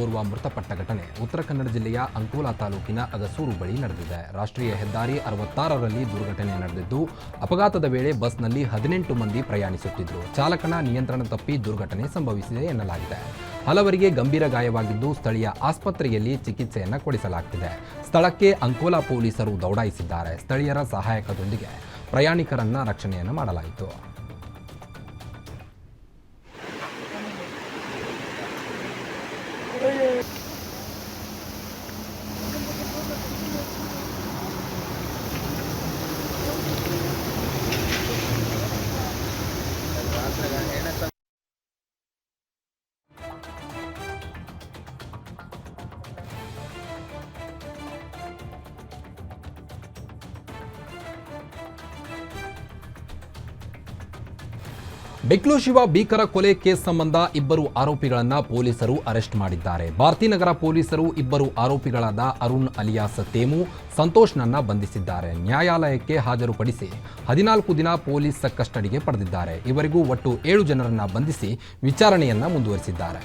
ಓರ್ವ ಮೃತಪಟ್ಟ ಘಟನೆ ಉತ್ತರ ಕನ್ನಡ ಜಿಲ್ಲೆಯ ಅಂಕೋಲಾ ತಾಲೂಕಿನ ಅಗಸೂರು ಬಳಿ ನಡೆದಿದೆ. ರಾಷ್ಟ್ರೀಯ ಹೆದ್ದಾರಿ ಅರವತ್ತಾರರಲ್ಲಿ ದುರ್ಘಟನೆ ನಡೆದಿದ್ದು, ಅಪಘಾತದ ವೇಳೆ ಬಸ್ನಲ್ಲಿ ಹದಿನೆಂಟು ಮಂದಿ ಪ್ರಯಾಣಿಸುತ್ತಿದ್ದರು ಚಾಲಕನ ನಿಯಂತ್ರಣ ತಪ್ಪಿ ದುರ್ಘಟನೆ ಸಂಭವಿಸಿದೆ ಎನ್ನಲಾಗಿದೆ. ಹಲವರಿಗೆ ಗಂಭೀರ ಗಾಯವಾಗಿದ್ದು, ಸ್ಥಳೀಯ ಆಸ್ಪತ್ರೆಯಲ್ಲಿ ಚಿಕಿತ್ಸೆಯನ್ನು ಕೊಡಿಸಲಾಗ್ತಿದೆ. ಸ್ಥಳಕ್ಕೆ ಅಂಕೋಲಾ ಪೊಲೀಸರು ದೌಡಾಯಿಸಿದ್ದಾರೆ. ಸ್ಥಳೀಯರ ಸಹಾಯಕದೊಂದಿಗೆ ಪ್ರಯಾಣಿಕರನ್ನ ರಕ್ಷಣೆಯನ್ನು ಮಾಡಲಾಯಿತು. ಬೆಕ್ಲು ಶಿವ ಭೀಕರ ಕೊಲೆ ಕೇಸ್ ಸಂಬಂಧ ಇಬ್ಬರು ಆರೋಪಿಗಳನ್ನು ಪೊಲೀಸರು ಅರೆಸ್ಟ್ ಮಾಡಿದ್ದಾರೆ. ಭಾರತೀನಗರ ಪೊಲೀಸರು ಇಬ್ಬರು ಆರೋಪಿಗಳಾದ ಅರುಣ್ ಅಲಿಯಾಸ್ ತೇಮು ಸಂತೋಷ್ನನ್ನ ಬಂಧಿಸಿದ್ದಾರೆ. ನ್ಯಾಯಾಲಯಕ್ಕೆ ಹಾಜರುಪಡಿಸಿ ಹದಿನಾಲ್ಕು ದಿನ ಪೊಲೀಸ್ ಕಸ್ಟಡಿಗೆ ಪಡೆದಿದ್ದಾರೆ. ಇವರಿಗೂ ಒಟ್ಟು ಏಳು ಜನರನ್ನ ಬಂಧಿಸಿ ವಿಚಾರಣೆಯನ್ನ ಮುಂದುವರಿಸಿದ್ದಾರೆ.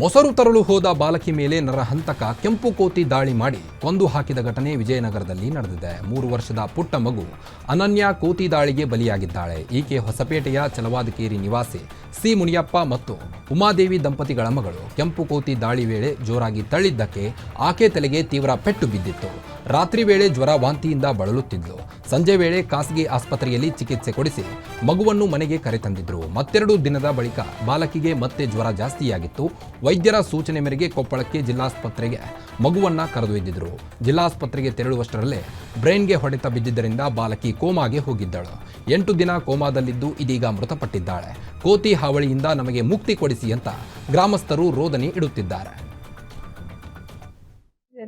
ಮೊಸರು ತರಲು ಹೋದ ಬಾಲಕಿ ಮೇಲೆ ನರಹಂತಕ ಕೆಂಪು ಕೋತಿ ದಾಳಿ ಮಾಡಿ ಕೊಂದು ಹಾಕಿದ ಘಟನೆ ವಿಜಯನಗರದಲ್ಲಿ ನಡೆದಿದೆ. ಮೂರು ವರ್ಷದ ಪುಟ್ಟ ಮಗು ಅನನ್ಯ ಕೋತಿ ದಾಳಿಗೆ ಬಲಿಯಾಗಿದ್ದಾಳೆ. ಈಕೆ ಹೊಸಪೇಟೆಯ ಚಲವಾದಕೇರಿ ನಿವಾಸಿ ಸಿ ಮುನಿಯಪ್ಪ ಮತ್ತು ಉಮಾದೇವಿ ದಂಪತಿಗಳ ಮಗಳು. ಕೆಂಪು ಕೋತಿ ದಾಳಿ ವೇಳೆ ಜೋರಾಗಿ ತಳ್ಳಿದ್ದಕ್ಕೆ ಆಕೆ ತಲೆಗೆ ತೀವ್ರ ಪೆಟ್ಟು ಬಿದ್ದಿತ್ತು. ರಾತ್ರಿ ವೇಳೆ ಜ್ವರ ವಾಂತಿಯಿಂದ ಬಳಲುತ್ತಿದ್ಲು. ಸಂಜೆ ವೇಳೆ ಖಾಸಗಿ ಆಸ್ಪತ್ರೆಯಲ್ಲಿ ಚಿಕಿತ್ಸೆ ಕೊಡಿಸಿ ಮಗುವನ್ನು ಮನೆಗೆ ಕರೆತಂದಿದ್ರು. ಮತ್ತೆರಡು ದಿನದ ಬಳಿಕ ಬಾಲಕಿಗೆ ಮತ್ತೆ ಜ್ವರ ಜಾಸ್ತಿಯಾಗಿತ್ತು. ವೈದ್ಯರ ಸೂಚನೆ ಮೇರೆಗೆ ಕೊಪ್ಪಳಕ್ಕೆ ಜಿಲ್ಲಾಸ್ಪತ್ರೆಗೆ ಮಗುವನ್ನ ಕರೆದೊಯ್ದಿದ್ರು. ಜಿಲ್ಲಾಸ್ಪತ್ರೆಗೆ ತೆರಳುವಷ್ಟರಲ್ಲೇ ಬ್ರೈನ್ಗೆ ಹೊಡೆತ ಬಿದ್ದಿದ್ದರಿಂದ ಬಾಲಕಿ ಕೋಮಾಗೆ ಹೋಗಿದ್ದಳು. ಎಂಟು ದಿನ ಕೋಮಾದಲ್ಲಿದ್ದು ಇದೀಗ ಮೃತಪಟ್ಟಿದ್ದಾಳೆ. ಕೋತಿ ಹಾವಳಿಯಿಂದ ನಮಗೆ ಮುಕ್ತಿ ಕೊಡಿಸಿ ಅಂತ ಗ್ರಾಮಸ್ಥರು ರೋದನೆ ಇಡುತ್ತಿದ್ದಾರೆ.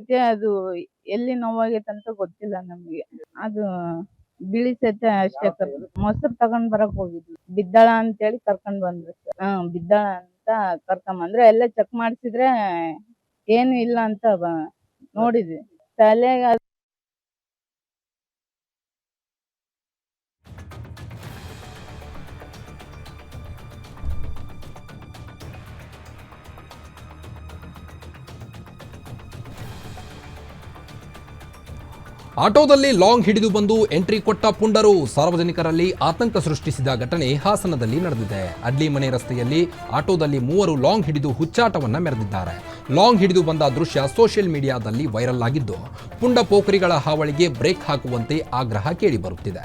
ಸದ್ಯ ಅದು ಎಲ್ಲಿ ನೋವಾಗೈತೆ ಅಂತ ಗೊತ್ತಿಲ್ಲ ನಮ್ಗೆ. ಅದು ಬಿಳಿ ಸತ್ಯ ಅಷ್ಟೇ ಮೊಸರು ತಗೊಂಡ್ ಬರಕ್ ಹೋಗಿದ್ವಿ. ಬಿದ್ದಾಳ ಅಂತೇಳಿ ಕರ್ಕೊಂಡ್ ಬಂದ್ರು. ಹಾ, ಬಿದ್ದಾಳ ಅಂತ ಕರ್ಕೊಂಡ್ ಬಂದ್ರೆ. ಎಲ್ಲ ಚೆಕ್ ಮಾಡ್ಸಿದ್ರೆ ಏನು ಇಲ್ಲ ಅಂತ ಬ- ನೋಡಿದ್ವಿ. ತಲೆಗೆ ಆಟೋದಲ್ಲಿ ಲಾಂಗ್ ಹಿಡಿದು ಬಂದು ಎಂಟ್ರಿ ಕೊಟ್ಟ ಪುಂಡರು ಸಾರ್ವಜನಿಕರಲ್ಲಿ ಆತಂಕ ಸೃಷ್ಟಿಸಿದ ಘಟನೆ ಹಾಸನದಲ್ಲಿ ನಡೆದಿದೆ. ಅಡ್ಲಿ ಮನೆ ರಸ್ತೆಯಲ್ಲಿ ಆಟೋದಲ್ಲಿ ಮೂವರು ಲಾಂಗ್ ಹಿಡಿದು ಹುಚ್ಚಾಟವನ್ನ ಮೆರೆದಿದ್ದಾರೆ. ಲಾಂಗ್ ಹಿಡಿದು ಬಂದ ದೃಶ್ಯ ಸೋಷಿಯಲ್ ಮೀಡಿಯಾದಲ್ಲಿ ವೈರಲ್ ಆಗಿದ್ದು, ಪುಂಡ ಪೋಖರಿಗಳ ಹಾವಳಿಗೆ ಬ್ರೇಕ್ ಹಾಕುವಂತೆ ಆಗ್ರಹ ಕೇಳಿಬರುತ್ತಿದೆ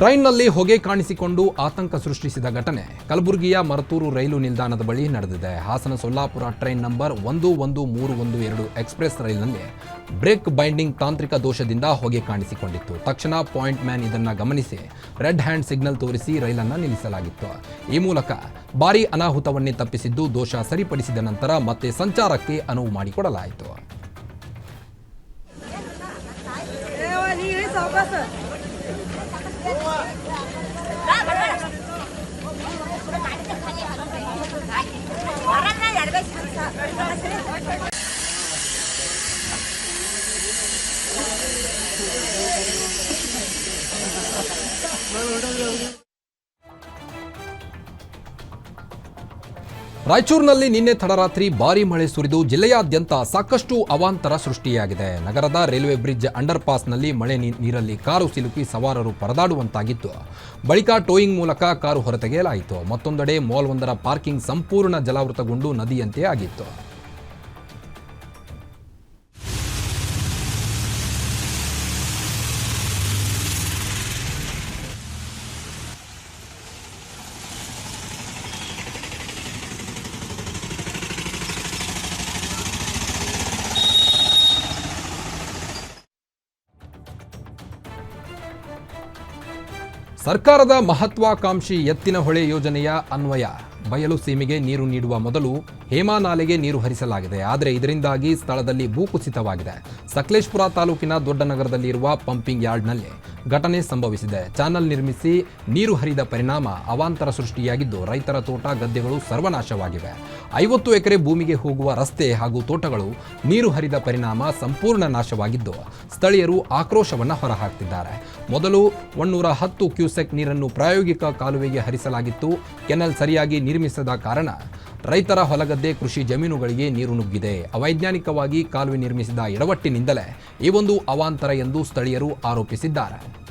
ಟ್ರೈನ್ನಲ್ಲಿ ಹೊಗೆ ಕಾಣಿಸಿಕೊಂಡು ಆತಂಕ ಸೃಷ್ಟಿಸಿದ ಘಟನೆ. ಕಲಬುರಗಿಯ ಮರತೂರು ರೈಲು ನಿಲ್ದಾಣದ ಬಳಿ ನಡೆದಿದೆ. ಹಾಸನ ಸೊಲ್ಲಾಪುರ ಟ್ರೈನ್ ನಂಬರ್ ಒಂದು ಒಂದು ಮೂರು ಒಂದು ಎರಡು ಎಕ್ಸ್ಪ್ರೆಸ್ ರೈಲಿನಲ್ಲಿ ಬ್ರೇಕ್ ಬೈಂಡಿಂಗ್ ತಾಂತ್ರಿಕ ದೋಷದಿಂದ ಹೊಗೆ ಕಾಣಿಸಿಕೊಂಡಿತ್ತು. ತಕ್ಷಣ ಪಾಯಿಂಟ್ ಮ್ಯಾನ್ ಇದನ್ನ ಗಮನಿಸಿ ರೆಡ್ ಹ್ಯಾಂಡ್ ಸಿಗ್ನಲ್ ತೋರಿಸಿ ರೈಲನ್ನು ನಿಲ್ಲಿಸಲಾಗಿತ್ತು. ಈ ಮೂಲಕ ಭಾರೀ ಅನಾಹುತವನ್ನೇ ತಪ್ಪಿಸಿದ್ದು ದೋಷ ಸರಿಪಡಿಸಿದ ನಂತರ ಮತ್ತೆ ಸಂಚಾರಕ್ಕೆ ಅನುವು ಮಾಡಿಕೊಡಲಾಯಿತು. Thank you. ರಾಯಚೂರಿನಲ್ಲಿ ನಿನ್ನೆ ತಡರಾತ್ರಿ ಭಾರೀ ಮಳೆ ಸುರಿದು ಜಿಲ್ಲೆಯಾದ್ಯಂತ ಸಾಕಷ್ಟು ಅವಾಂತರ ಸೃಷ್ಟಿಯಾಗಿದೆ. ನಗರದ ರೈಲ್ವೆ ಬ್ರಿಡ್ಜ್ ಅಂಡರ್ ಪಾಸ್ನಲ್ಲಿ ಮಳೆ ನೀರಲ್ಲಿ ಕಾರು ಸಿಲುಕಿ ಸವಾರರು ಪರದಾಡುವಂತಾಗಿತ್ತು. ಬಳಿಕ ಟೋಯಿಂಗ್ ಮೂಲಕ ಕಾರು ಹೊರತೆಗೆಯಲಾಯಿತು. ಮತ್ತೊಂದೆಡೆ ಮಾಲ್ವೊಂದರ ಪಾರ್ಕಿಂಗ್ ಸಂಪೂರ್ಣ ಜಲಾವೃತಗೊಂಡು ನದಿಯಂತೆ ಆಗಿತ್ತು. ಸರ್ಕಾರದ ಮಹತ್ವಾಕಾಂಕ್ಷಿ ಎತ್ತಿನ ಹೊಳೆ ಯೋಜನೆಯ ಅನ್ವಯ ಬಯಲು ಸೀಮೆಗೆ ನೀರು ನೀಡುವ ಮೊದಲು ಹೇಮಾ ನಾಲೆಗೆ ನೀರು ಹರಿಸಲಾಗಿದೆ. ಆದರೆ ಇದರಿಂದಾಗಿ ಸ್ಥಳದಲ್ಲಿ ಭೂಕುಸಿತವಾಗಿದೆ ಸಕಲೇಶ್ಪುರ ತಾಲೂಕಿನ ದೊಡ್ಡನಗರದಲ್ಲಿರುವ ಪಂಪಿಂಗ್ ಯಾರ್ಡ್ನಲ್ಲಿ ಘಟನೆ ಸಂಭವಿಸಿದೆ. ಚಾನಲ್ ನಿರ್ಮಿಸಿ ನೀರು ಹರಿದ ಪರಿಣಾಮ ಅವಾಂತರ ಸೃಷ್ಟಿಯಾಗಿದ್ದು, ರೈತರ ತೋಟ, ಗದ್ದೆಗಳು ಸರ್ವನಾಶವಾಗಿವೆ. ಐವತ್ತು ಎಕರೆ ಭೂಮಿಗೆ ಹೋಗುವ ರಸ್ತೆ ಹಾಗೂ ತೋಟಗಳು ನೀರು ಹರಿದ ಪರಿಣಾಮ ಸಂಪೂರ್ಣ ನಾಶವಾಗಿದ್ದು, ಸ್ಥಳೀಯರು ಆಕ್ರೋಶವನ್ನು ಹೊರಹಾಕ್ತಿದ್ದಾರೆ. ಮೊದಲು ಒನ್ನೂರ ಹತ್ತು ಕ್ಯೂಸೆಕ್ ನೀರನ್ನು ಪ್ರಾಯೋಗಿಕ ಕಾಲುವೆಗೆ ಹರಿಸಲಾಗಿತ್ತು. ಕೆನಲ್ ಸರಿಯಾಗಿ ನಿರ್ಮಿಸದ ಕಾರಣ ರೈತರ ಹೊಲಗದ್ದೆ ಕೃಷಿ ಜಮೀನುಗಳಿಗೆ ನೀರು ನುಗ್ಗಿದೆ. ಅವೈಜ್ಞಾನಿಕವಾಗಿ ಕಾಲುವೆ ನಿರ್ಮಿಸಿದ ಎಡವಟ್ಟಿನಿಂದಲೇ ಈ ಒಂದು ಅವಾಂತರ ಎಂದು ಸ್ಥಳೀಯರು ಆರೋಪಿಸಿದ್ದಾರೆ.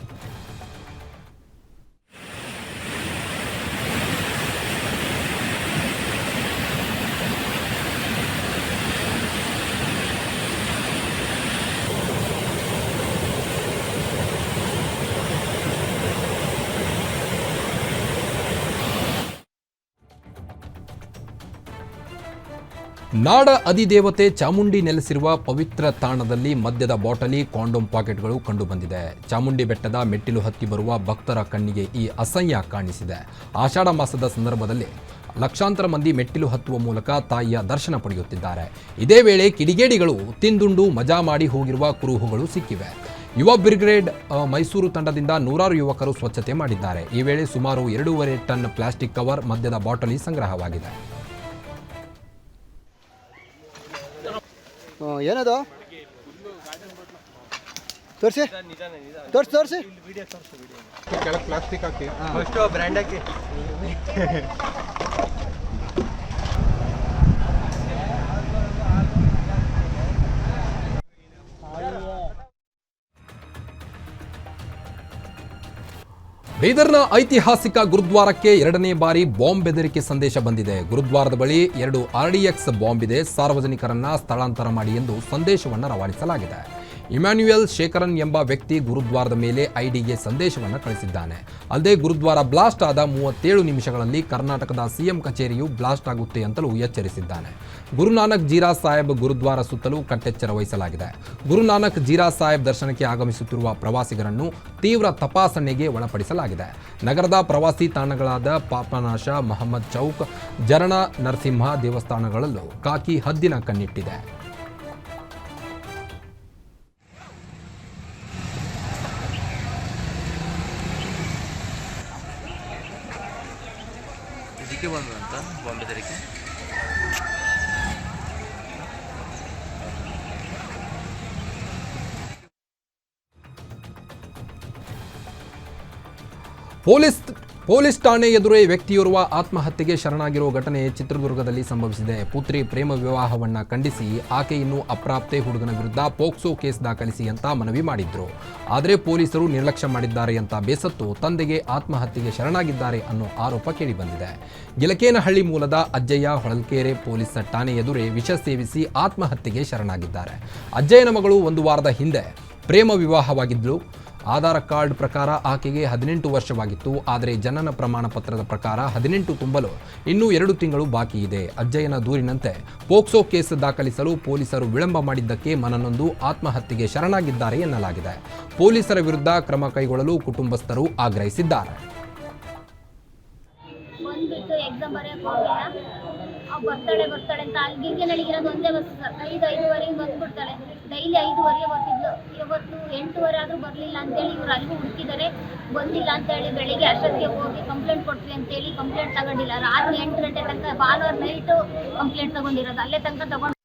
ನಾಡ ಅಧಿದೇವತೆ ಚಾಮುಂಡಿ ನೆಲೆಸಿರುವ ಪವಿತ್ರ ತಾಣದಲ್ಲಿ ಮದ್ಯದ ಬಾಟಲಿ, ಕಾಂಡೋಮ್ ಪಾಕೆಟ್ಗಳು ಕಂಡುಬಂದಿದೆ. ಚಾಮುಂಡಿ ಬೆಟ್ಟದ ಮೆಟ್ಟಿಲು ಹತ್ತಿ ಬರುವ ಭಕ್ತರ ಕಣ್ಣಿಗೆ ಈ ಅಸಹ್ಯ ಕಾಣಿಸಿದೆ. ಆಷಾಢ ಮಾಸದ ಸಂದರ್ಭದಲ್ಲಿ ಲಕ್ಷಾಂತರ ಮಂದಿ ಮೆಟ್ಟಿಲು ಹತ್ತುವ ಮೂಲಕ ತಾಯಿಯ ದರ್ಶನ ಪಡೆಯುತ್ತಿದ್ದಾರೆ. ಇದೇ ವೇಳೆ ಕಿಡಿಗೇಡಿಗಳು ತಿಂದುಂಡು ಮಜಾ ಮಾಡಿ ಹೋಗಿರುವ ಕುರುಹುಗಳು ಸಿಕ್ಕಿವೆ. ಯುವ ಬ್ರಿಗೇಡ್ ಮೈಸೂರು ತಂಡದಿಂದ ನೂರಾರು ಯುವಕರು ಸ್ವಚ್ಛತೆ ಮಾಡಿದ್ದಾರೆ. ಈ ವೇಳೆ ಸುಮಾರು ಎರಡೂವರೆ ಟನ್ ಪ್ಲಾಸ್ಟಿಕ್ ಕವರ್, ಮದ್ಯದ ಬಾಟಲಿ ಸಂಗ್ರಹವಾಗಿದೆ. ಏನದು? ತೋರಿಸಿ. ತೋರಿಸಿ ತೋರಿಸಿ. ಪ್ಲಾಸ್ಟಿಕ್ ಹಾಕಿ. ಫಸ್ಟು ಬ್ರ್ಯಾಂಡ್ ಹಾಕಿ. ಬೀದರ್ನ ಐತಿಹಾಸಿಕ ಗುರುದ್ವಾರಕ್ಕೆ ಎರಡನೇ ಬಾರಿ ಬಾಂಬ್ ಬೆದರಿಕೆ ಸಂದೇಶ ಬಂದಿದೆ. ಗುರುದ್ವಾರದ ಬಳಿ ಎರಡು ಆರ್ಡಿಎಕ್ಸ್ ಬಾಂಬ್ ಇದೆ. ಸಾರ್ವಜನಿಕರನ್ನ ಸ್ಥಳಾಂತರ ಮಾಡಿ ಎಂದು ಸಂದೇಶವನ್ನು ರವಾನಿಸಲಾಗಿದೆ. ಇಮ್ಯಾನ್ಯುಯಲ್ ಶೇಖರನ್ ಎಂಬ ವ್ಯಕ್ತಿ ಗುರುದ್ವಾರದ ಮೇಲೆ ಐಡಿಗೆ ಸಂದೇಶವನ್ನು ಕಳಿಸಿದ್ದಾನೆ. ಅಲ್ಲದೆ ಗುರುದ್ವಾರ ಬ್ಲಾಸ್ಟ್ ಆದ ಮೂವತ್ತೇಳು ನಿಮಿಷಗಳಲ್ಲಿ ಕರ್ನಾಟಕದ ಸಿಎಂ ಕಚೇರಿಯು ಬ್ಲಾಸ್ಟ್ ಆಗುತ್ತೆ ಅಂತಲೂ ಎಚ್ಚರಿಸಿದ್ದಾನೆ. ಗುರುನಾನಕ್ ಜೀರಾ ಸಾಹೇಬ್ ಗುರುದ್ವಾರ ಸುತ್ತಲೂ ಕಟ್ಟೆಚ್ಚರ ವಹಿಸಲಾಗಿದೆ. ಗುರುನಾನಕ್ ಜೀರಾ ಸಾಹೇಬ್ ದರ್ಶನಕ್ಕೆ ಆಗಮಿಸುತ್ತಿರುವ ಪ್ರವಾಸಿಗರನ್ನು ತೀವ್ರ ತಪಾಸಣೆಗೆ ಒಳಪಡಿಸಲಾಗಿದೆ. ನಗರದ ಪ್ರವಾಸಿ ತಾಣಗಳಾದ ಪಾಪನಾಶ, ಮಹಮ್ಮದ್ ಚೌಕ್, ಜರಣ ನರಸಿಂಹ ದೇವಸ್ಥಾನಗಳಲ್ಲೂ ಕಾಕಿ ಹದ್ದಿನ ಕಣ್ಣಿಟ್ಟಿದೆ. ಇದಕ್ಕೆ ಬಂದು ಅಂತ ಬಾಂಬೆ ತೆರಿಗೆ ಪೊಲೀಸ್ ಪೊಲೀಸ್ ಠಾಣೆ ಎದುರೇ ವ್ಯಕ್ತಿಯೋರ್ವ ಆತ್ಮಹತ್ಯೆಗೆ ಶರಣಾಗಿರುವ ಘಟನೆ ಚಿತ್ರದುರ್ಗದಲ್ಲಿ ಸಂಭವಿಸಿದೆ. ಪುತ್ರಿ ಪ್ರೇಮ ವಿವಾಹವನ್ನ ಖಂಡಿಸಿ ಆಕೆಯನ್ನು ಅಪ್ರಾಪ್ತೆ ಹುಡುಗನ ವಿರುದ್ಧ ಪೋಕ್ಸೋ ಕೇಸ್ ದಾಖಲಿಸಿ ಅಂತ ಮನವಿ ಮಾಡಿದ್ರು. ಆದರೆ ಪೊಲೀಸರು ನಿರ್ಲಕ್ಷ್ಯ ಮಾಡಿದ್ದಾರೆ ಅಂತ ಬೇಸತ್ತು ತಂದೆಗೆ ಆತ್ಮಹತ್ಯೆಗೆ ಶರಣಾಗಿದ್ದಾರೆ ಅನ್ನೋ ಆರೋಪ ಕೇಳಿಬಂದಿದೆ. ಗಿಲಕೇನಹಳ್ಳಿ ಮೂಲದ ಅಜ್ಜಯ್ಯ ಹೊಳಲ್ಕೆರೆ ಪೊಲೀಸ್ ಠಾಣೆ ಎದುರೇ ವಿಷ ಸೇವಿಸಿ ಆತ್ಮಹತ್ಯೆಗೆ ಶರಣಾಗಿದ್ದಾರೆ. ಅಜ್ಜಯ್ಯನ ಮಗಳು ಒಂದು ವಾರದ ಹಿಂದೆ ಪ್ರೇಮ ವಿವಾಹವಾಗಿದ್ಲು. ಆಧಾರ್ ಕಾರ್ಡ್ ಪ್ರಕಾರ ಆಕೆಗೆ ಹದಿನೆಂಟು ವರ್ಷವಾಗಿತ್ತು, ಆದರೆ ಜನನ ಪ್ರಮಾಣ ಪತ್ರದ ಪ್ರಕಾರ ಹದಿನೆಂಟು ತುಂಬಲು ಇನ್ನೂ ಎರಡು ತಿಂಗಳು ಬಾಕಿ ಇದೆ. ಅಜ್ಜಯ್ಯನ ದೂರಿನಂತೆ ಪೋಕ್ಸೋ ಕೇಸ್ ದಾಖಲಿಸಲು ಪೊಲೀಸರು ವಿಳಂಬ ಮಾಡಿದ್ದಕ್ಕೆ ಮನನೊಂದು ಆತ್ಮಹತ್ಯೆಗೆ ಶರಣಾಗಿದ್ದಾರೆ ಎನ್ನಲಾಗಿದೆ. ಪೊಲೀಸರ ವಿರುದ್ಧ ಕ್ರಮ ಕೈಗೊಳ್ಳಲು ಕುಟುಂಬಸ್ಥರು ಆಗ್ರಹಿಸಿದ್ದಾರೆ. ಬರ್ತಾಳೆ ಬರ್ತಾಳೆ ಅಂತ ಅಲ್ಲಿ ಇರೋದು ಒಂದೇ ಬಸ್ ಸರ್. ಐದು, ಐದುವರೆಗೆ ಬಂದ್ಬಿಡ್ತಾಳೆ ಡೈಲಿ ಐದುವರೆಗೆ ಬರ್ತಿದ್ಲು. ಇವತ್ತು ಎಂಟೂವರೆ ಆದರೂ ಬರಲಿಲ್ಲ ಅಂತೇಳಿ ಇವ್ರು ಅಲ್ಲಿಗೂ ಹುಡುಕಿದ್ದಾರೆ. ಬಂದಿಲ್ಲ ಅಂತೇಳಿ ಬೆಳಿಗ್ಗೆ ಅಷ್ಟೊತ್ತಿಗೆ ಹೋಗಿ ಕಂಪ್ಲೇಂಟ್ ಕೊಡ್ತೀವಿ ಅಂತೇಳಿ ಕಂಪ್ಲೇಂಟ್ ತಗೊಂಡಿಲ್ಲ. ರಾತ್ರಿ ಎಂಟು ಗಂಟೆ ತನಕ ಭಾನುವಾರ ನೈಟು ಕಂಪ್ಲೇಂಟ್ ತಗೊಂಡಿರೋದು. ಅಲ್ಲೇ ತನಕ ತಗೊಂಡು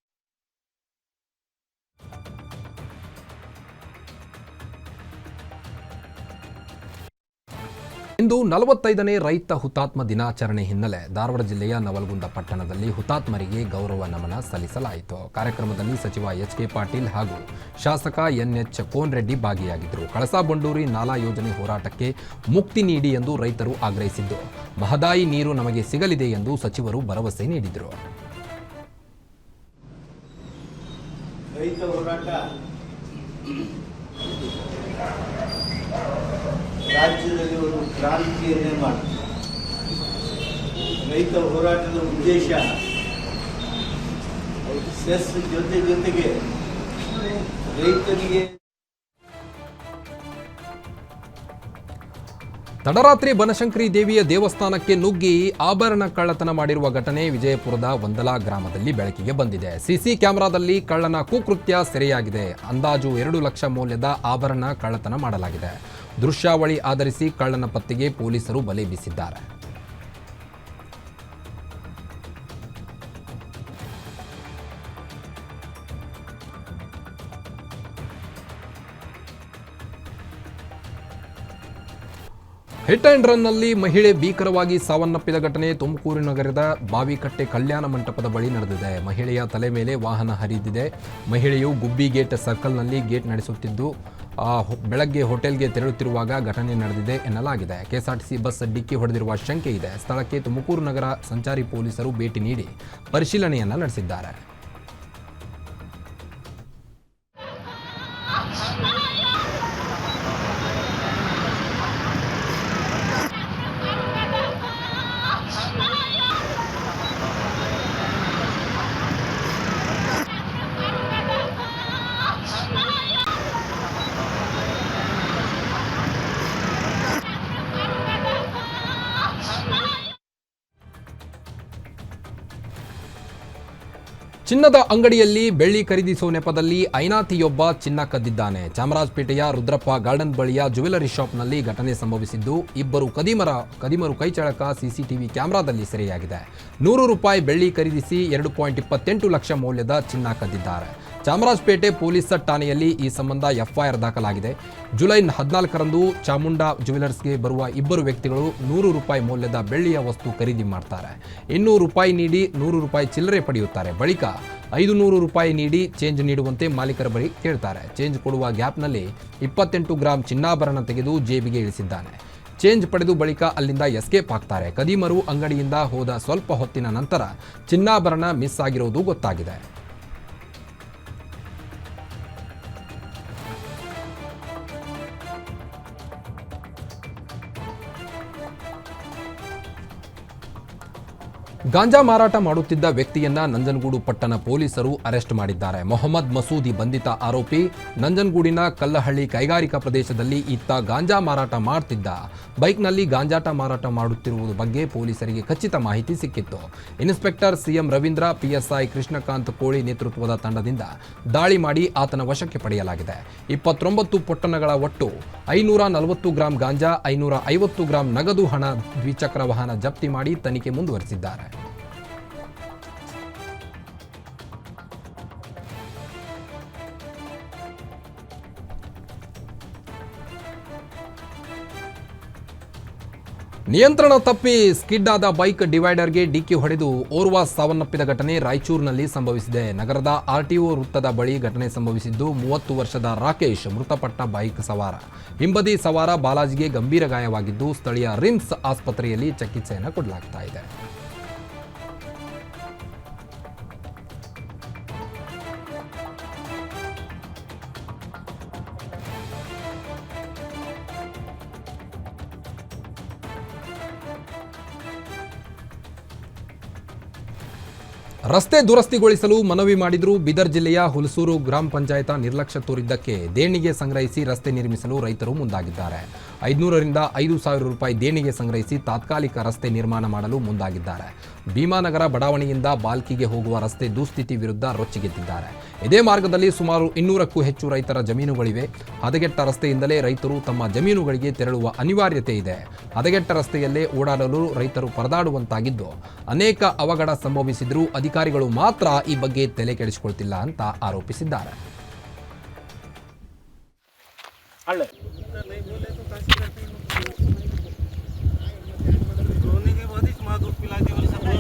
ಇಂದು ನಲವತ್ತೈದನೇ ರೈತ ಹುತಾತ್ಮ ದಿನಾಚರಣೆ ಹಿನ್ನೆಲೆ ಧಾರವಾಡ ಜಿಲ್ಲೆಯ ನವಲಗುಂದ ಪಟ್ಟಣದಲ್ಲಿ ಹುತಾತ್ಮರಿಗೆ ಗೌರವ ನಮನ ಸಲ್ಲಿಸಲಾಯಿತು. ಕಾರ್ಯಕ್ರಮದಲ್ಲಿ ಸಚಿವ ಎಚ್ ಕೆ ಪಾಟೀಲ್ ಹಾಗೂ ಶಾಸಕ ಎನ್ ಎಚ್ ಕೋನ್ರೆಡ್ಡಿ ಭಾಗಿಯಾಗಿದ್ದರು. ಕಳಸಾ ಬಂಡೂರಿ ನಾಲಾ ಯೋಜನೆ ಹೋರಾಟಕ್ಕೆ ಮುಕ್ತಿ ನೀಡಿ ಎಂದು ರೈತರು ಆಗ್ರಹಿಸಿದ್ದು. ಮಹದಾಯಿ ನೀರು ನಮಗೆ ಸಿಗಲಿದೆ ಎಂದು ಸಚಿವರು ಭರವಸೆ ನೀಡಿದರು. ರೈತ ಹೋರಾಟ ರಾಜ್ಯದಲ್ಲಿ ಒಂದು ಕ್ರಾಂತಿಯನ್ನೇ ಮಾಡಿ. ರೈತ ಹೋರಾಟದ ಉದ್ದೇಶ. ಸೆಸ್ ಜೊತೆ ಜೊತೆಗೆ ರೈತರಿಗೆ ತಡರಾತ್ರಿ ಬನಶಂಕರಿ ದೇವಿಯ ದೇವಸ್ಥಾನಕ್ಕೆ ನುಗ್ಗಿ ಆಭರಣ ಕಳ್ಳತನ ಮಾಡಿರುವ ಘಟನೆ ವಿಜಯಪುರದ ವಂದಲಾ ಗ್ರಾಮದಲ್ಲಿ ಬೆಳಕಿಗೆ ಬಂದಿದೆ. ಸಿಸಿ ಕ್ಯಾಮೆರಾದಲ್ಲಿ ಕಳ್ಳನ ಕುಕೃತ್ಯ ಸೆರೆಯಾಗಿದೆ. ಅಂದಾಜು ಎರಡು ಲಕ್ಷ ಮೌಲ್ಯದ ಆಭರಣ ಕಳ್ಳತನ ಮಾಡಲಾಗಿದೆ. ದೃಶ್ಯಾವಳಿ ಆಧರಿಸಿ ಕಳ್ಳನ ಪತ್ತೆಗೆ ಪೊಲೀಸರು ಬಲೆ ಬೀಸಿದ್ದಾರೆ. ಹಿಟ್ ಅಂಡ್ ರನ್ನಲ್ಲಿ ಮಹಿಳೆ ಭೀಕರವಾಗಿ ಸಾವನ್ನಪ್ಪಿದ ಘಟನೆ ತುಮಕೂರು ನಗರದ ಬಾವಿಕಟ್ಟೆ ಕಲ್ಯಾಣ ಮಂಟಪದ ಬಳಿ ನಡೆದಿದೆ. ಮಹಿಳೆಯ ತಲೆ ಮೇಲೆ ವಾಹನ ಹರಿದಿದೆ. ಮಹಿಳೆಯು ಗುಬ್ಬಿ ಗೇಟ್ ಸರ್ಕಲ್ನಲ್ಲಿ ಗೇಟ್ ನಡೆಸುತ್ತಿದ್ದು ಬೆಳಗ್ಗೆ ಹೋಟೆಲ್ಗೆ ತೆರಳುತ್ತಿರುವಾಗ ಘಟನೆ ನಡೆದಿದೆ ಎನ್ನಲಾಗಿದೆ. ಕೆಎಸ್ಆರ್ಟಿಸಿ ಬಸ್ ಡಿಕ್ಕಿ ಹೊಡೆದಿರುವ ಶಂಕೆ ಇದೆ. ಸ್ಥಳಕ್ಕೆ ತುಮಕೂರು ನಗರ ಸಂಚಾರಿ ಪೊಲೀಸರು ಭೇಟಿ ನೀಡಿ ಪರಿಶೀಲನೆಯನ್ನ ನಡೆಸಿದ್ದಾರೆ. ಚಿನ್ನದ ಅಂಗಡಿಯಲ್ಲಿ ಬೆಳ್ಳಿ ಖರೀದಿಸುವ ನೆಪದಲ್ಲಿ ಐನಾತಿಯೊಬ್ಬ ಚಿನ್ನ ಕದ್ದಿದ್ದಾನೆ. ಚಾಮರಾಜಪೇಟೆಯ ರುದ್ರಪ್ಪ ಗಾರ್ಡನ್ ಬಳಿಯ ಜ್ಯುವೆಲರಿ ಶಾಪ್ನಲ್ಲಿ ಘಟನೆ ಸಂಭವಿಸಿದ್ದು, ಇಬ್ಬರು ಕದಿಮರ, ಕದಿಮರು ಕೈಚಳಕ ಸಿಸಿಟಿವಿ ಕ್ಯಾಮೆರಾದಲ್ಲಿ ಸೆರೆಯಾಗಿದೆ. ನೂರು ರೂಪಾಯಿ ಬೆಳ್ಳಿ ಖರೀದಿಸಿ ಎರಡು ಪಾಯಿಂಟ್ ಇಪ್ಪತ್ತೆಂಟು ಲಕ್ಷ ಮೌಲ್ಯದ ಚಿನ್ನ ಕದ್ದಿದ್ದಾರೆ. ಚಾಮರಾಜಪೇಟೆ ಪೊಲೀಸ್ ಠಾಣೆಯಲ್ಲಿ ಈ ಸಂಬಂಧ ಎಫ್ಐಆರ್ ದಾಖಲಾಗಿದೆ. ಜುಲೈ ಹದಿನಾಲ್ಕರಂದು ಚಾಮುಂಡಾ ಜ್ಯುವೆಲರ್ಸ್ಗೆ ಬರುವ ಇಬ್ಬರು ವ್ಯಕ್ತಿಗಳು ನೂರು ರೂಪಾಯಿ ಮೌಲ್ಯದ ಬೆಳ್ಳಿಯ ವಸ್ತು ಖರೀದಿ ಮಾಡ್ತಾರೆ. ಇನ್ನೂರು ರೂಪಾಯಿ ನೀಡಿ ನೂರು ರೂಪಾಯಿ ಚಿಲ್ಲರೆ ಪಡೆಯುತ್ತಾರೆ. ಬಳಿಕ ಐದು ನೂರು ರೂಪಾಯಿ ನೀಡಿ ಚೇಂಜ್ ನೀಡುವಂತೆ ಮಾಲೀಕರ ಬಳಿ ಕೇಳ್ತಾರೆ. ಚೇಂಜ್ ಕೊಡುವ ಗ್ಯಾಪ್ನಲ್ಲಿ ಇಪ್ಪತ್ತೆಂಟು ಗ್ರಾಂ ಚಿನ್ನಾಭರಣ ತೆಗೆದು ಜೇಬಿಗೆ ಇಳಿಸಿದ್ದಾನೆ. ಚೇಂಜ್ ಪಡೆದು ಬಳಿಕ ಅಲ್ಲಿಂದ ಎಸ್ಕೇಪ್ ಆಗ್ತಾರೆ. ಕದೀಮರು ಅಂಗಡಿಯಿಂದ ಹೋದ ಸ್ವಲ್ಪ ಹೊತ್ತಿನ ನಂತರ ಚಿನ್ನಾಭರಣ ಮಿಸ್ ಆಗಿರೋದು ಗೊತ್ತಾಗಿದೆ. ಗಾಂಜಾ ಮಾರಾಟ ಮಾಡುತ್ತಿದ್ದ ವ್ಯಕ್ತಿಯನ್ನ ನಂಜನಗೂಡು ಪಟ್ಟಣ ಪೊಲೀಸರು ಅರೆಸ್ಟ್ ಮಾಡಿದ್ದಾರೆ. ಮೊಹಮ್ಮದ್ ಮಸೂದಿ ಬಂಧಿತ ಆರೋಪಿ ನಂಜನಗೂಡಿನ ಕಲ್ಲಹಳ್ಳಿ ಕೈಗಾರಿಕಾ ಪ್ರದೇಶದಲ್ಲಿ ಇತ್ತ ಗಾಂಜಾ ಮಾರಾಟ ಮಾಡ್ತಿದ್ದ. ಬೈಕ್ನಲ್ಲಿ ಗಾಂಜಾಟ ಮಾರಾಟ ಮಾಡುತ್ತಿರುವುದು ಬಗ್ಗೆ ಪೊಲೀಸರಿಗೆ ಖಚಿತ ಮಾಹಿತಿ ಸಿಕ್ಕಿತ್ತು. Inspector CM Ravindra PSI Krishnakant Koli ನೇತೃತ್ವದ ತಂಡದಿಂದ ದಾಳಿ ಮಾಡಿ ಆತನ ವಶಕ್ಕೆ ಪಡೆಯಲಾಗಿದೆ. ಇಪ್ಪತ್ತೊಂಬತ್ತು ಪೊಟ್ಟಣಗಳ ಒಟ್ಟು ಐನೂರ ನಲವತ್ತು ಗ್ರಾಂ ಗಾಂಜಾ, ಐನೂರ ಐವತ್ತು ಗ್ರಾಂ ನಗದು ಹಣ ದ್ವಿಚಕ್ರ ವಾಹನ ಜಪ್ತಿ ಮಾಡಿ ತನಿಖೆ ಮುಂದುವರೆಸಿದ್ದಾರೆ. ನಿಯಂತ್ರಣ ತಪ್ಪಿ ಸ್ಕಿಡ್ ಆದ ಬೈಕ್ ಡಿವೈಡರ್ಗೆ ಡಿಕ್ಕಿ ಹೊಡೆದು ಓರ್ವ ಸಾವನ್ನಪ್ಪಿದ ಘಟನೆ ರಾಯಚೂರಿನಲ್ಲಿ ಸಂಭವಿಸಿದೆ. ನಗರದ ಆರ್ಟಿಒ ವೃತ್ತದ ಬಳಿ ಘಟನೆ ಸಂಭವಿಸಿದ್ದು, ಮೂವತ್ತು ವರ್ಷದ ರಾಕೇಶ್ ಮೃತಪಟ್ಟ ಬೈಕ್ ಸವಾರ. ಹಿಂಬದಿ ಸವಾರ ಬಾಲಾಜಿಗೆ ಗಂಭೀರ ಗಾಯವಾಗಿದ್ದು, ಸ್ಥಳೀಯ ರಿಮ್ಸ್ ಆಸ್ಪತ್ರೆಯಲ್ಲಿ ಚಿಕಿತ್ಸೆಯನ್ನು ಕೊಡಲಾಗ್ತಾ ಇದೆ. ರಸ್ತೆ ದುರಸ್ತಿಗೊಳಿಸಲು ಮನವಿ ಮಾಡಿದ್ರು ಬೀದರ್ ಜಿಲ್ಲೆಯ ಹುಲಸೂರು ಗ್ರಾಮ ಪಂಚಾಯತ ನಿರ್ಲಕ್ಷ್ಯ ತೋರಿದ್ದಕ್ಕೆ ದೇಣಿಗೆ ಸಂಗ್ರಹಿಸಿ ರಸ್ತೆ ನಿರ್ಮಿಸಲು ರೈತರು ಮುಂದಾಗಿದ್ದಾರೆ. ಐದುನೂರರಿಂದ ಐದು ಸಾವಿರ ರೂಪಾಯಿ ದೇಣಿಗೆ ಸಂಗ್ರಹಿಸಿ ತಾತ್ಕಾಲಿಕ ರಸ್ತೆ ನಿರ್ಮಾಣ ಮಾಡಲು ಮುಂದಾಗಿದ್ದಾರೆ. ಭೀಮಾನಗರ ಬಡಾವಣೆಯಿಂದ ಬಾಲ್ಕಿಗೆ ಹೋಗುವ ರಸ್ತೆ ದುಸ್ಥಿತಿ ವಿರುದ್ಧ ರೊಚ್ಚಿಗೆದ್ದಿದ್ದಾರೆ. ಇದೇ ಮಾರ್ಗದಲ್ಲಿ ಸುಮಾರು ಇನ್ನೂರಕ್ಕೂ ಹೆಚ್ಚು ರೈತರ ಜಮೀನುಗಳಿವೆ. ಹದಗೆಟ್ಟ ರಸ್ತೆಯಿಂದಲೇ ರೈತರು ತಮ್ಮ ಜಮೀನುಗಳಿಗೆ ತೆರಳುವ ಅನಿವಾರ್ಯತೆ ಇದೆ. ಹದಗೆಟ್ಟ ರಸ್ತೆಯಲ್ಲೇ ಓಡಾಡಲು ರೈತರು ಪರದಾಡುವಂತಾಗಿದ್ದು ಅನೇಕ ಅವಘಡ ಸಂಭವಿಸಿದರೂ ಅಧಿಕಾರಿಗಳು ಮಾತ್ರ ಈ ಬಗ್ಗೆ ತಲೆ ಕೆಡಿಸಿಕೊಳ್ತಿಲ್ಲ ಅಂತ ಆರೋಪಿಸಿದ್ದಾರೆ.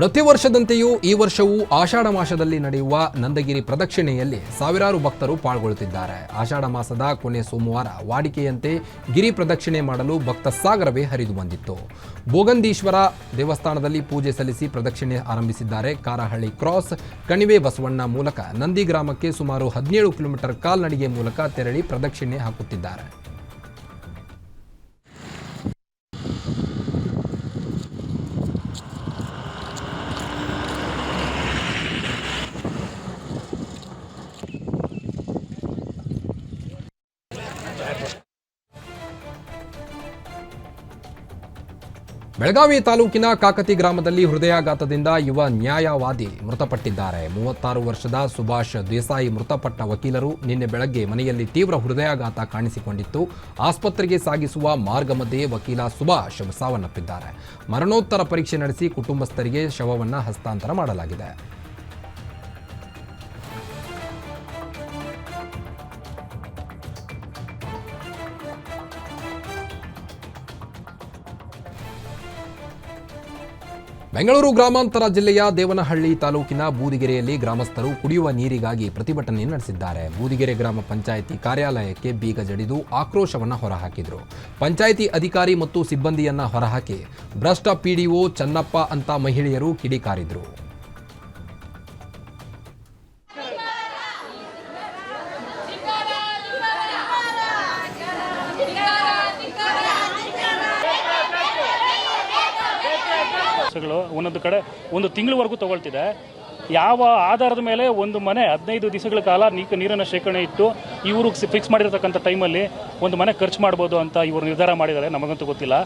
ಪ್ರತಿ ವರ್ಷದಂತೆಯೂ ಈ ವರ್ಷವೂ ಆಷಾಢ ಮಾಸದಲ್ಲಿ ನಡೆಯುವ ನಂದಗಿರಿ ಪ್ರದಕ್ಷಿಣೆಯಲ್ಲಿ ಸಾವಿರಾರು ಭಕ್ತರು ಪಾಲ್ಗೊಳ್ಳುತ್ತಿದ್ದಾರೆ. ಆಷಾಢ ಮಾಸದ ಕೊನೆ ಸೋಮವಾರ ವಾಡಿಕೆಯಂತೆ ಗಿರಿ ಪ್ರದಕ್ಷಿಣೆ ಮಾಡಲು ಭಕ್ತ ಸಾಗರವೇ ಹರಿದು ಬಂದಿತ್ತು. ಭೋಗಂದೀಶ್ವರ ದೇವಸ್ಥಾನದಲ್ಲಿ ಪೂಜೆ ಸಲ್ಲಿಸಿ ಪ್ರದಕ್ಷಿಣೆ ಆರಂಭಿಸಿದ್ದಾರೆ. ಕಾರಹಳ್ಳಿ ಕ್ರಾಸ್ ಕಣಿವೆ ಬಸವಣ್ಣ ಮೂಲಕ ನಂದಿ ಗ್ರಾಮಕ್ಕೆ ಸುಮಾರು ಹದಿನೇಳು ಕಿಲೋಮೀಟರ್ ಕಾಲ್ನಡಿಗೆ ಮೂಲಕ ತೆರಳಿ ಪ್ರದಕ್ಷಿಣೆ ಹಾಕುತ್ತಿದ್ದಾರೆ. ಬೆಳಗಾವಿ ತಾಲೂಕಿನ ಕಾಕತಿ ಗ್ರಾಮದಲ್ಲಿ ಹೃದಯಾಘಾತದಿಂದ ಯುವ ನ್ಯಾಯವಾದಿ ಮೃತಪಟ್ಟಿದ್ದಾರೆ. ಮೂವತ್ತಾರು ವರ್ಷದ ಸುಭಾಷ್ ದೇಸಾಯಿ ಮೃತಪಟ್ಟ ವಕೀಲರು ನಿನ್ನೆ ಬೆಳಗ್ಗೆ ಮನೆಯಲ್ಲಿ ತೀವ್ರ ಹೃದಯಾಘಾತ ಕಾಣಿಸಿಕೊಂಡಿತ್ತು. ಆಸ್ಪತ್ರೆಗೆ ಸಾಗಿಸುವ ಮಾರ್ಗ ಮಧ್ಯೆ ವಕೀಲ ಸುಭಾಷ್ ಸಾವನ್ನಪ್ಪಿದ್ದಾರೆ. ಮರಣೋತ್ತರ ಪರೀಕ್ಷೆ ನಡೆಸಿ ಕುಟುಂಬಸ್ಥರಿಗೆ ಶವವನ್ನು ಹಸ್ತಾಂತರ ಮಾಡಲಾಗಿದೆ. ಬೆಂಗಳೂರು ಗ್ರಾಮಾಂತರ ಜಿಲ್ಲೆಯ ದೇವನಹಳ್ಳಿ ತಾಲೂಕಿನ ಬೂದಿಗೆರೆಯಲ್ಲಿ ಗ್ರಾಮಸ್ಥರು ಕುಡಿಯುವ ನೀರಿಗಾಗಿ ಪ್ರತಿಭಟನೆ ನಡೆಸಿದ್ದಾರೆ. ಬೂದಿಗೆರೆ ಗ್ರಾಮ ಪಂಚಾಯಿತಿ ಕಾರ್ಯಾಲಯಕ್ಕೆ ಬೀಗ ಜಡಿದು ಆಕ್ರೋಶವನ್ನು ಹೊರಹಾಕಿದರು. ಪಂಚಾಯಿತಿ ಅಧಿಕಾರಿ ಮತ್ತು ಸಿಬ್ಬಂದಿಯನ್ನ ಹೊರಹಾಕಿ ಭ್ರಷ್ಟ ಪಿಡಿಒ ಚನ್ನಪ್ಪ ಅಂತ ಮಹಿಳೆಯರು ಕಿಡಿಕಾರಿದ್ರು. ಒಂದೊಂದು ಕಡೆ ಒಂದು ತಿಂಗಳವರೆಗೂ ತಗೊಳ್ತಿದೆ. ಯಾವ ಆಧಾರದ ಮೇಲೆ ಒಂದು ಮನೆ ಹದಿನೈದು ದಿವಸಗಳ ಕಾಲ ನೀರನ್ನು ಶೇಖರಣೆ ಇಟ್ಟು ಇವರು ಫಿಕ್ಸ್ ಮಾಡಿರ್ತಕ್ಕಂಥ ಟೈಮಲ್ಲಿ ಒಂದು ಮನೆ ಖರ್ಚು ಮಾಡ್ಬೋದು ಅಂತ ಇವರು ನಿರ್ಧಾರ ಮಾಡಿದ್ದಾರೆ. ನಮಗಂತೂ ಗೊತ್ತಿಲ್ಲ.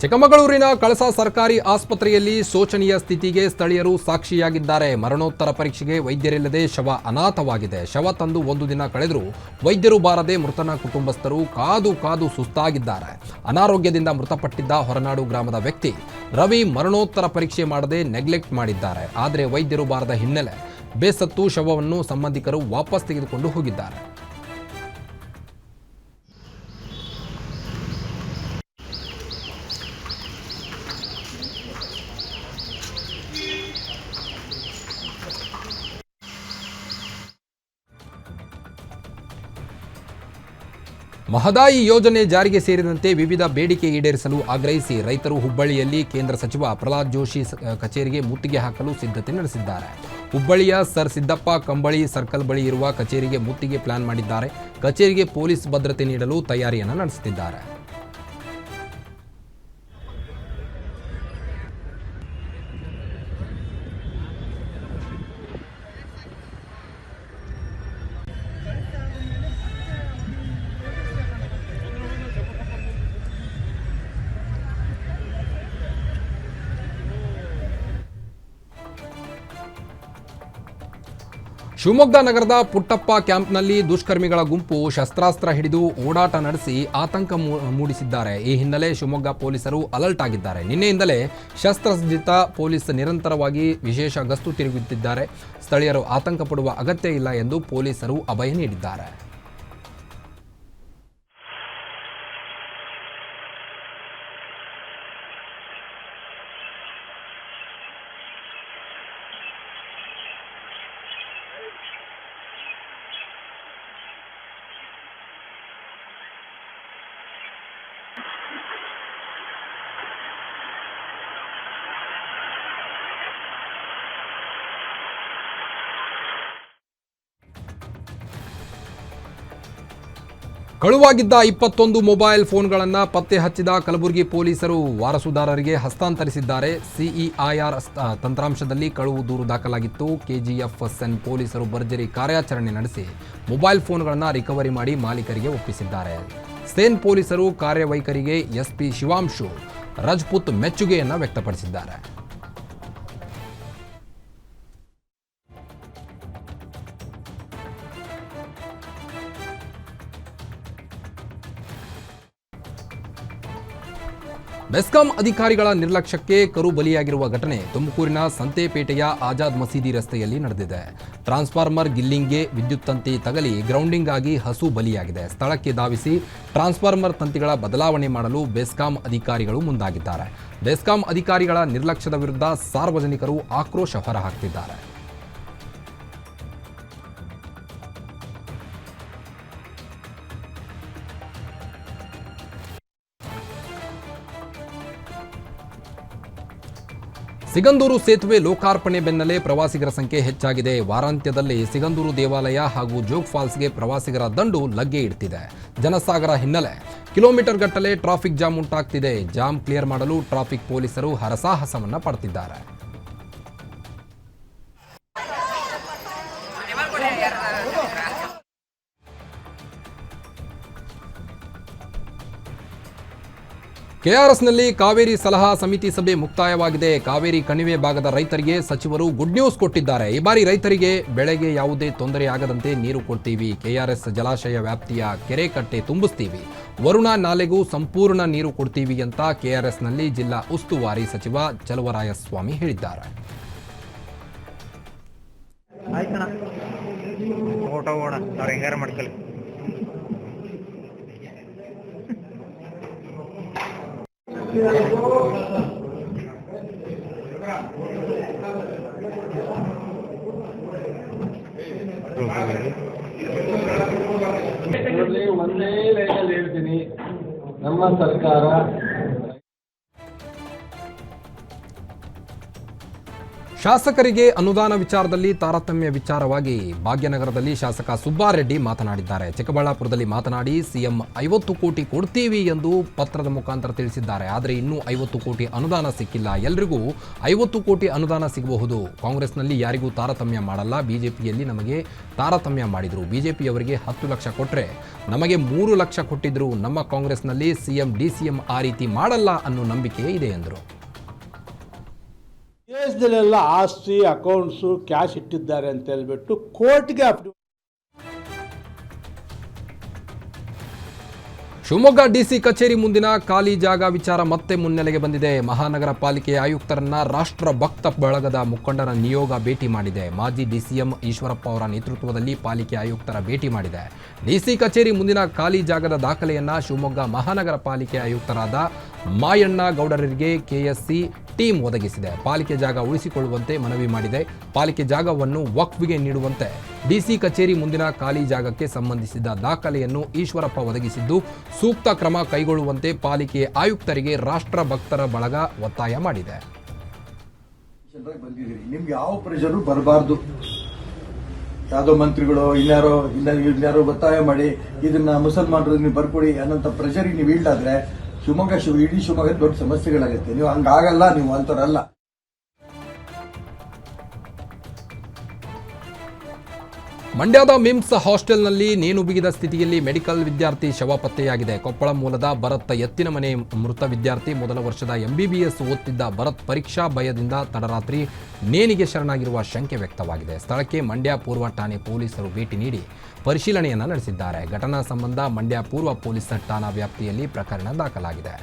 ಚಿಕ್ಕಮಗಳೂರಿನ ಕಳಸ ಸರ್ಕಾರಿ ಆಸ್ಪತ್ರೆಯಲ್ಲಿ ಶೋಚನೀಯ ಸ್ಥಿತಿಗೆ ಸ್ಥಳೀಯರು ಸಾಕ್ಷಿಯಾಗಿದ್ದಾರೆ. ಮರಣೋತ್ತರ ಪರೀಕ್ಷೆಗೆ ವೈದ್ಯರಿಲ್ಲದೆ ಶವ ಅನಾಥವಾಗಿದೆ. ಶವ ತಂದು ಒಂದು ದಿನ ಕಳೆದರೂ ವೈದ್ಯರು ಬಾರದೆ ಮೃತನ ಕುಟುಂಬಸ್ಥರು ಕಾದು ಕಾದು ಸುಸ್ತಾಗಿದ್ದಾರೆ. ಅನಾರೋಗ್ಯದಿಂದ ಮೃತಪಟ್ಟಿದ್ದ ಹೊರನಾಡು ಗ್ರಾಮದ ವ್ಯಕ್ತಿ ರವಿ ಮರಣೋತ್ತರ ಪರೀಕ್ಷೆ ಮಾಡದೆ ನೆಗ್ಲೆಕ್ಟ್ ಮಾಡಿದ್ದಾರೆ. ಆದರೆ ವೈದ್ಯರು ಬಾರದ ಹಿನ್ನೆಲೆ ಬೇಸತ್ತು ಶವವನ್ನು ಸಂಬಂಧಿಕರು ವಾಪಸ್ ತೆಗೆದುಕೊಂಡು ಹೋಗಿದ್ದಾರೆ. ಮಹದಾಯಿ ಯೋಜನೆ ಜಾರಿಗೆ ಸೇರಿದಂತೆ ವಿವಿಧ ಬೇಡಿಕೆ ಈಡೇರಿಸಲು ಆಗ್ರಹಿಸಿ ರೈತರು ಹುಬ್ಬಳ್ಳಿಯಲ್ಲಿ ಕೇಂದ್ರ ಸಚಿವ ಪ್ರಹ್ಲಾದ್ ಜೋಶಿ ಕಚೇರಿಗೆ ಮುತ್ತಿಗೆ ಹಾಕಲು ಸಿದ್ಧತೆ ನಡೆಸಿದ್ದಾರೆ. ಹುಬ್ಬಳ್ಳಿಯ ಸರ್ ಸಿದ್ದಪ್ಪ ಕಂಬಳಿ ಸರ್ಕಲ್ ಬಳಿ ಇರುವ ಕಚೇರಿಗೆ ಮುತ್ತಿಗೆ ಪ್ಲಾನ್ ಮಾಡಿದ್ದಾರೆ. ಕಚೇರಿಗೆ ಪೊಲೀಸ್ ಭದ್ರತೆ ನೀಡಲು ತಯಾರಿಯನ್ನು ನಡೆಸುತ್ತಿದ್ದಾರೆ. ಶಿವಮೊಗ್ಗ ನಗರದ ಪುಟ್ಟಪ್ಪ ಕ್ಯಾಂಪ್ನಲ್ಲಿ ದುಷ್ಕರ್ಮಿಗಳ ಗುಂಪು ಶಸ್ತ್ರಾಸ್ತ್ರ ಹಿಡಿದು ಓಡಾಟ ನಡೆಸಿ ಆತಂಕ ಮೂಡಿಸಿದ್ದಾರೆ. ಈ ಹಿನ್ನೆಲೆ ಶಿವಮೊಗ್ಗ ಪೊಲೀಸರು ಅಲರ್ಟ್ ಆಗಿದ್ದಾರೆ. ನಿನ್ನೆಯಿಂದಲೇ ಶಸ್ತ್ರಸಜ್ಜಿತ ಪೊಲೀಸ್ ನಿರಂತರವಾಗಿ ವಿಶೇಷ ಗಸ್ತು ತಿರುಗುತ್ತಿದ್ದಾರೆ. ಸ್ಥಳೀಯರು ಆತಂಕ ಪಡುವ ಅಗತ್ಯ ಇಲ್ಲ ಎಂದು ಪೊಲೀಸರು ಅಭಯ ನೀಡಿದ್ದಾರೆ. ಕಳುವಾಗಿದ್ದ ಇಪ್ಪತ್ತೊಂದು ಮೊಬೈಲ್ ಫೋನ್ಗಳನ್ನು ಪತ್ತೆ ಹಚ್ಚಿದ ಕಲಬುರಗಿ ಪೊಲೀಸರು ವಾರಸುದಾರರಿಗೆ ಹಸ್ತಾಂತರಿಸಿದ್ದಾರೆ. ಸಿಇಐಆರ್ ತಂತ್ರಾಂಶದಲ್ಲಿ ಕಳುವು ದೂರು ದಾಖಲಾಗಿತ್ತು. ಕೆಜಿಎಫ್ ಎನ್ ಪೊಲೀಸರು ಭರ್ಜರಿ ಕಾರ್ಯಾಚರಣೆ ನಡೆಸಿ ಮೊಬೈಲ್ ಫೋನ್ಗಳನ್ನು ರಿಕವರಿ ಮಾಡಿ ಮಾಲೀಕರಿಗೆ ಒಪ್ಪಿಸಿದ್ದಾರೆ. ಸೇನ್ ಪೊಲೀಸರು ಕಾರ್ಯವೈಖರಿಗೆ ಎಸ್ಪಿ ಶಿವಾಂಶು ರಜಪೂತ್ ಮೆಚ್ಚುಗೆಯನ್ನು ವ್ಯಕ್ತಪಡಿಸಿದ್ದಾರೆ. ಬೆಸ್ಕಾಂ ಅಧಿಕಾರಿಗಳ ನಿರ್ಲಕ್ಷ್ಯಕ್ಕೆ ಕರು ಬಲಿಯಾಗಿರುವ ಘಟನೆ ತುಮಕೂರಿನ ಸಂತೆಪೇಟೆಯ ಆಜಾದ್ ಮಸೀದಿ ರಸ್ತೆಯಲ್ಲಿ ನಡೆದಿದೆ. ಟ್ರಾನ್ಸ್ಫಾರ್ಮರ್ ಗಿಲ್ಲಿಂಗ್ಗೆ ವಿದ್ಯುತ್ ತಂತಿ ತಗಲಿ ಗ್ರೌಂಡಿಂಗ್ ಆಗಿ ಹಸು ಬಲಿಯಾಗಿದೆ. ಸ್ಥಳಕ್ಕೆ ಧಾವಿಸಿ ಟ್ರಾನ್ಸ್ಫಾರ್ಮರ್ ತಂತಿಗಳ ಬದಲಾವಣೆ ಮಾಡಲು ಬೆಸ್ಕಾಂ ಅಧಿಕಾರಿಗಳು ಮುಂದಾಗಿದ್ದಾರೆ. ಬೆಸ್ಕಾಂ ಅಧಿಕಾರಿಗಳ ನಿರ್ಲಕ್ಷ್ಯದ ವಿರುದ್ಧ ಸಾರ್ವಜನಿಕರು ಆಕ್ರೋಶ ಹೊರಹಾಕ್ತಿದ್ದಾರೆ. ಸಿಗಂದೂರು ಸೇತುವೆ ಲೋಕಾರ್ಪಣೆ ಬೆನ್ನಲ್ಲೇ ಪ್ರವಾಸಿಗರ ಸಂಖ್ಯೆ ಹೆಚ್ಚಾಗಿದೆ. ವಾರಾಂತ್ಯದಲ್ಲಿ ಸಿಗಂದೂರು ದೇವಾಲಯ ಹಾಗೂ ಜೋಗ್ ಫಾಲ್ಸ್ಗೆ ಪ್ರವಾಸಿಗರ ದಂಡು ಲಗ್ಗೆ ಇಡ್ತಿದೆ. ಜನಸಾಗರ ಹಿನ್ನೆಲೆ ಕಿಲೋಮೀಟರ್ ಗಟ್ಟಲೆ ಟ್ರಾಫಿಕ್ ಜಾಮ್ ಉಂಟಾಗ್ತಿದೆ. ಜಾಮ್ ಕ್ಲಿಯರ್ ಮಾಡಲು ಟ್ರಾಫಿಕ್ ಪೊಲೀಸರು ಹರಸಾಹಸವನ್ನ ಪಡ್ತಿದ್ದಾರೆ. ಕೆಆರ್ಎಸ್ನಲ್ಲಿ ಕಾವೇರಿ ಸಲಹಾ ಸಮಿತಿ ಸಭೆ ಮುಕ್ತಾಯವಾಗಿದೆ. ಕಾವೇರಿ ಕಣಿವೆ ಭಾಗದ ರೈತರಿಗೆ ಸಚಿವರು ಗುಡ್ ನ್ಯೂಸ್ ಕೊಟ್ಟಿದ್ದಾರೆ. ಈ ಬಾರಿ ರೈತರಿಗೆ ಬೆಳೆಗೆ ಯಾವುದೇ ತೊಂದರೆ ಆಗದಂತೆ ನೀರು ಕೊಡ್ತೀವಿ. ಕೆಆರ್ಎಸ್ ಜಲಾಶಯ ವ್ಯಾಪ್ತಿಯ ಕೆರೆ ಕಟ್ಟೆ ತುಂಬಿಸ್ತೀವಿ. ವರುಣಾ ನಾಲೆಗೂ ಸಂಪೂರ್ಣ ನೀರು ಕೊಡ್ತೀವಿ ಅಂತ ಕೆಆರ್ಎಸ್ನಲ್ಲಿ ಜಿಲ್ಲಾ ಉಸ್ತುವಾರಿ ಸಚಿವ ಚಲುವರಾಯಸ್ವಾಮಿ ಹೇಳಿದ್ದಾರೆ. ಒಂದೇ ಲೈನಲ್ಲಿ ಹೇಳ್ತೀನಿ. ನಮ್ಮ ಸರ್ಕಾರ ಶಾಸಕರಿಗೆ ಅನುದಾನ ವಿಚಾರದಲ್ಲಿ ತಾರತಮ್ಯ ವಿಚಾರವಾಗಿ ಭಾಗ್ಯನಗರದಲ್ಲಿ ಶಾಸಕ ಸುಬ್ಬಾರೆಡ್ಡಿ ಮಾತನಾಡಿದ್ದಾರೆ. ಚಿಕ್ಕಬಳ್ಳಾಪುರದಲ್ಲಿ ಮಾತನಾಡಿ ಸಿಎಂ ಐವತ್ತು ಕೋಟಿ ಕೊಡ್ತೀವಿ ಎಂದು ಪತ್ರದ ಮುಖಾಂತರ ತಿಳಿಸಿದ್ದಾರೆ. ಆದರೆ ಇನ್ನೂ ಐವತ್ತು ಕೋಟಿ ಅನುದಾನ ಸಿಕ್ಕಿಲ್ಲ. ಎಲ್ರಿಗೂ ಐವತ್ತು ಕೋಟಿ ಅನುದಾನ ಸಿಗಬಹುದು. ಕಾಂಗ್ರೆಸ್ನಲ್ಲಿ ಯಾರಿಗೂ ತಾರತಮ್ಯ ಮಾಡಲ್ಲ. ಬಿಜೆಪಿಯಲ್ಲಿ ನಮಗೆ ತಾರತಮ್ಯ ಮಾಡಿದರು. ಬಿಜೆಪಿಯವರಿಗೆ ಹತ್ತು ಲಕ್ಷ ಕೊಟ್ಟರೆ ನಮಗೆ ಮೂರು ಲಕ್ಷ ಕೊಟ್ಟಿದ್ರು. ನಮ್ಮ ಕಾಂಗ್ರೆಸ್ನಲ್ಲಿ ಸಿಎಂ, ಡಿಸಿಎಂ ಆ ರೀತಿ ಮಾಡಲ್ಲ ಅನ್ನೋ ನಂಬಿಕೆ ಇದೆ ಎಂದರು. ದೇಶದಲ್ಲೆಲ್ಲ ಆಸ್ತಿ, ಅಕೌಂಟ್ಸು, ಕ್ಯಾಶ್ ಇಟ್ಟಿದ್ದಾರೆ ಅಂತ ಹೇಳ್ಬಿಟ್ಟು ಕೋರ್ಟ್ಗೆ ಅಪ್ಡಿ ಶಿವಮೊಗ್ಗ ಡಿಸಿ ಕಚೇರಿ ಮುಂದಿನ ಖಾಲಿ ಜಾಗ ವಿಚಾರ ಮತ್ತೆ ಮುನ್ನೆಲೆಗೆ ಬಂದಿದೆ. ಮಹಾನಗರ ಪಾಲಿಕೆ ಆಯುಕ್ತರನ್ನ ರಾಷ್ಟ್ರ ಭಕ್ತ ಬಳಗದ ಮುಖಂಡರ ನಿಯೋಗ ಭೇಟಿ ಮಾಡಿದೆ. ಮಾಜಿ ಡಿಸಿಎಂ ಈಶ್ವರಪ್ಪ ಅವರ ನೇತೃತ್ವದಲ್ಲಿ ಪಾಲಿಕೆ ಆಯುಕ್ತರ ಭೇಟಿ ಮಾಡಿದೆ. ಡಿಸಿ ಕಚೇರಿ ಮುಂದಿನ ಖಾಲಿ ಜಾಗದ ದಾಖಲೆಯನ್ನ ಶಿವಮೊಗ್ಗ ಮಹಾನಗರ ಪಾಲಿಕೆ ಆಯುಕ್ತರಾದ ಮಾಯಣ್ಣ ಗೌಡರಿಗೆ ಕೆಎಸ್ಸಿ ಟೀಮ್ ಒದಗಿಸಿದೆ. ಪಾಲಿಕೆ ಜಾಗ ಉಳಿಸಿಕೊಳ್ಳುವಂತೆ ಮನವಿ ಮಾಡಿದೆ. ಪಾಲಿಕೆ ಜಾಗವನ್ನು ವಕ್ಫ್ಗೆ ನೀಡುವಂತೆ ಡಿಸಿ ಕಚೇರಿ ಮುಂದಿನ ಖಾಲಿ ಜಾಗಕ್ಕೆ ಸಂಬಂಧಿಸಿದ ದಾಖಲೆಯನ್ನು ಈಶ್ವರಪ್ಪ ಒದಗಿಸಿದ್ದು, ಸೂಕ್ತ ಕ್ರಮ ಕೈಗೊಳ್ಳುವಂತೆ ಪಾಲಿಕೆ ಆಯುಕ್ತರಿಗೆ ರಾಷ್ಟ್ರ ಭಕ್ತರ ಬಳಗ ಒತ್ತಾಯ ಮಾಡಿದೆ. ನಿಮ್ಗೆ ಯಾವ ಪ್ರೆಷರು ಬರಬಾರ್ದು. ಯಾವ್ದೋ ಮಂತ್ರಿಗಳು, ಇನ್ಯಾರೋ ಇನ್ಯಾರೋ ಒತ್ತಾಯ ಮಾಡಿ, ಇದನ್ನ ಮುಸಲ್ಮಾನರು ಬರ್ಕೊಡಿ ಅನ್ನೋಂಥ ಪ್ರೆಷರಿಗೆ ನೀವು ಈಲ್ಡಾದ್ರೆ ಶಿವಮೊಗ್ಗ ಶಿವ ಇಡೀ ಶಿವಮೊಗ್ಗ ದೊಡ್ಡ ಸಮಸ್ಯೆಗಳಾಗುತ್ತೆ. ನೀವು ಹಂಗಾಗಲ್ಲ, ನೀವು ಅಂತವರಲ್ಲ ಮಂಡ್ಯದ ಮಿಮ್ಸ್ ಹಾಸ್ಟೆಲ್ನಲ್ಲಿ ನೇಣು ಬಿಗಿದ ಸ್ಥಿತಿಯಲ್ಲಿ ಮೆಡಿಕಲ್ ವಿದ್ಯಾರ್ಥಿ ಶವ ಪತ್ತೆಯಾಗಿದೆ. ಕೊಪ್ಪಳ ಮೂಲದ ಭರತ್ ಎತ್ತಿನ ಮನೆ ಮೃತ ವಿದ್ಯಾರ್ಥಿ. ಮೊದಲ ವರ್ಷದ ಎಂಬಿಬಿಎಸ್ ಓದ್ತಿದ್ದ ಭರತ್ ಪರೀಕ್ಷಾ ಭಯದಿಂದ ತಡರಾತ್ರಿ ನೇಣಿಗೆ ಶರಣಾಗಿರುವ ಶಂಕೆ ವ್ಯಕ್ತವಾಗಿದೆ. ಸ್ಥಳಕ್ಕೆ ಮಂಡ್ಯ ಪೂರ್ವ ಠಾಣೆ ಪೊಲೀಸರು ಭೇಟಿ ನೀಡಿ ಪರಿಶೀಲನೆಯನ್ನು ನಡೆಸಿದ್ದಾರೆ. ಘಟನಾ ಸಂಬಂಧ ಮಂಡ್ಯ ಪೂರ್ವ ಪೊಲೀಸ್ ಠಾಣಾ ವ್ಯಾಪ್ತಿಯಲ್ಲಿ ಪ್ರಕರಣ ದಾಖಲಾಗಿದೆ.